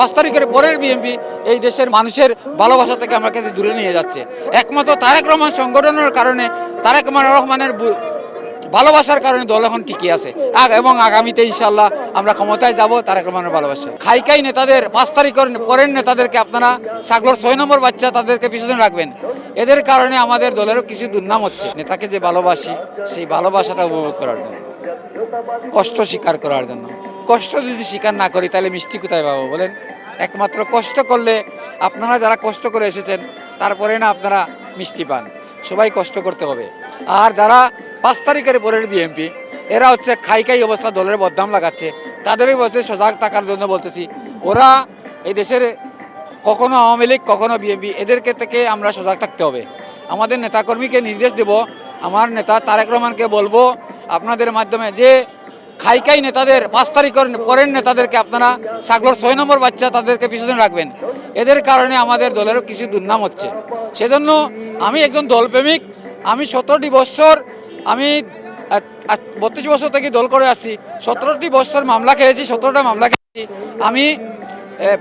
পাঁচ তারিখের পরের বিএনপি এই দেশের মানুষের ভালোবাসা থেকে আমাকে দূরে নিয়ে যাচ্ছে। একমাত্র তারেক রহমান সংগঠনের কারণে তারেক রহমানের ভালোবাসার কারণে দল এখন টিকে আছে। এবং আগামীতে ইনশাল্লাহ আমরা ক্ষমতায় যাব তারেক রহমানের ভালোবাসা। খাইকাই নেতাদের, পাঁচ তারিখের পরের নেতাদেরকে আপনারা সাগর ছয় নম্বর বাচ্চা তাদেরকে পিছনে রাখবেন। এদের কারণে আমাদের দলেরও কিছু দুর্নাম হচ্ছে। নেতাকে যে ভালোবাসি, সেই ভালোবাসাটা উপভোগ করার জন্য, কষ্ট স্বীকার করার জন্য। কষ্ট যদি স্বীকার না করি, তাহলে মিষ্টি কোথায় পাবো বলেন? একমাত্র কষ্ট করলে আপনারা যারা কষ্ট করে এসেছেন, তারপরে না আপনারা মিষ্টি পান। সবাই কষ্ট করতে হবে। আর যারা পাঁচ তারিখের পরের বিএমপি এরা হচ্ছে খাই খাই অবস্থা দলের বদনাম লাগাচ্ছে। তাদেরই বলছে, সজাগ থাকার জন্য বলতেছি, ওরা এই দেশের কখনো আওয়ামী লীগ, কখনো বিএনপি এদেরকে থেকে আমরা সজাগ থাকতে হবে। আমাদের নেতাকর্মীকে নির্দেশ দেব। আমার নেতা তারেক রহমানকে বলব, আপনাদের মাধ্যমে যে খাইকাই নেতাদের পাঁচ তারিখের পরের নেতাদেরকে আপনারা সাগর ছয় নম্বর বাচ্চা তাদেরকে পিছনে রাখবেন। এদের কারণে আমাদের দলেরও কিছু দুর্নাম হচ্ছে। সেজন্য আমি একজন দলপ্রেমিক, আমি সতেরোটি বৎসর আমি বত্রিশ বছর থেকে দল করে আসছি, সতেরোটি বছর মামলা খেয়েছি, সতেরোটা মামলা খেয়েছি। আমি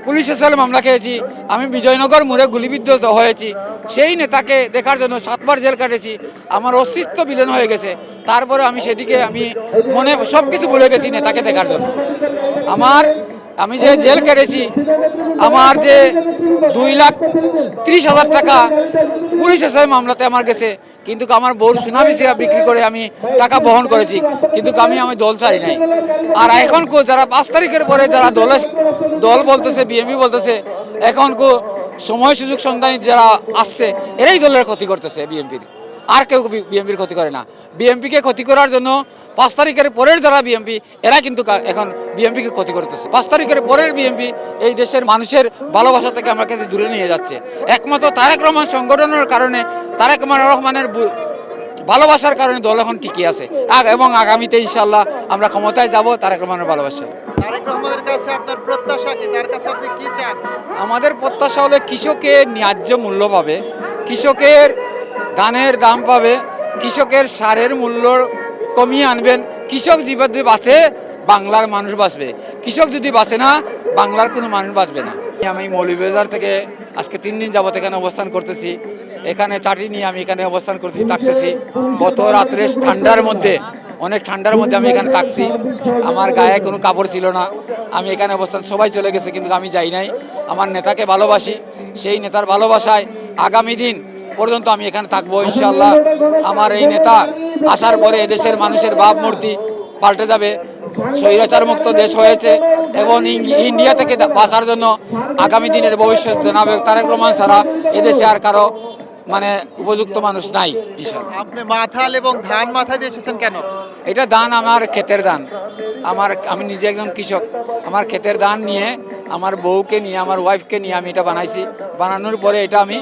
পুলিশ স্টেশনে মামলা খেয়েছি, আমি বিজয়নগর মোড়ে গুলিবিদ্ধ হয়েছি। সেই নেতাকে দেখার জন্য সাতবার জেল কাটেছি। আমার অস্তিত্ব বিলীন হয়ে গেছে। তারপরে আমি সেদিকে আমি মনে সব কিছু ভুলে গেছি নেতাকে দেখার জন্য। আমার, আমি যে জেল কেটেছি, আমার যে দুই লাখ ত্রিশ হাজার টাকা পুলিশ স্টেশনের মামলাতে আমার গেছে, কিন্তু আমার বউর সুনামি সিয়া বিক্রি করে আমি টাকা বহন করেছি, কিন্তু আমি আমি দল ছাড়ি নাই। আর এখন কো, যারা পাঁচ তারিখের পরে যারা দলে, দল বলতেছে, বিএমপি বলতেছে, এখন কো সময় সুযোগ সন্ধানী যারা আসছে, এরাই দলের ক্ষতি করতেছে বিএমপির। আর কেউ বিএমপির ক্ষতি করে না। বিএমপিকে ক্ষতি করার জন্য পাঁচ তারিখের পরের যারা বিএমপি এরা কিন্তু এখন বিএমপিকে ক্ষতি করতেছে। পাঁচ তারিখের পরের বিএমপি এই দেশের মানুষের ভালোবাসা থেকে আমাকে দূরে নিয়ে যাচ্ছে। একমাত্র তারেক রহমান সংগঠনের কারণে তারেক রহমানের ভালোবাসার কারণে দল এখন টিকে আছে। এবং আগামীতে ইনশাল্লাহ আমরা ক্ষমতায় যাব তারেক রহমানের ভালোবাসা তারেক রহমানের কাছে আপনার প্রত্যাশা কি? তার কাছে আপনি কি চান? আমাদের প্রত্যাশা হলে কৃষকের ন্যায্য মূল্য পাবে। কৃষকের ধানের দাম পাবে, কৃষকের সারের মূল্য কমিয়ে আনবেন। কৃষক যদি বাঁচে, বাংলার মানুষ বাঁচবে। কৃষক যদি বাঁচে না, বাংলার কোনো মানুষ বাঁচবে না। আমি মৌলভীবাজার থেকে আজকে তিন দিন যাবত এখানে অবস্থান করতেছি। এখানে চাটি নিয়ে আমি এখানে অবস্থান করতেছি, থাকতেছি। গত রাত্রে ঠান্ডার মধ্যে, অনেক ঠান্ডার মধ্যে আমি এখানে থাকছি। আমার গায়ে কোনো কাপড় ছিল না। আমি এখানে অবস্থান, সবাই চলে গেছে, কিন্তু আমি যাই নাই। আমার নেতাকে ভালোবাসি। সেই নেতার ভালোবাসায় আগামী দিন পর্যন্ত আমি এখানে থাকব ইনশাল্লাহ আমার এই নেতা আসার পরে এদেশের মানুষের ভাবমূর্তি পাল্টে যাবে। স্বৈরাচার মুক্ত দেশ হয়েছে এবং ইন্ডিয়া থেকে বাঁচার জন্য আগামী দিনের ভবিষ্যৎ জানাবে তারেক রহমান ছাড়া এদেশে আর কারও মানে উপযুক্ত মানুষ নাই আপনি মাথাল এবং ধান মাথায় দিয়ে এসেছেন কেন? এটা দান আমার ক্ষেতের দান আমার আমি নিজে একজন কৃষক। আমার ক্ষেতের দান নিয়ে আমার বউকে নিয়ে আমার ওয়াইফকে নিয়ে আমি এটা বানাইছি। বানানোর পরে এটা আমি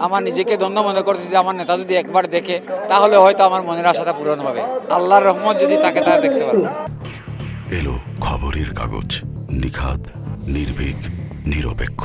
আমার নিজেকে ধন্য মনে করছি যে আমার নেতা যদি একবার দেখে, তাহলে হয়তো আমার মনের আশাটা পূরণ হবে। আল্লাহর রহমত যদি তাকে তারা দেখতে পারবে এলো খবরের কাগজ নিখাত নির্ভীক, নিরপেক্ষ।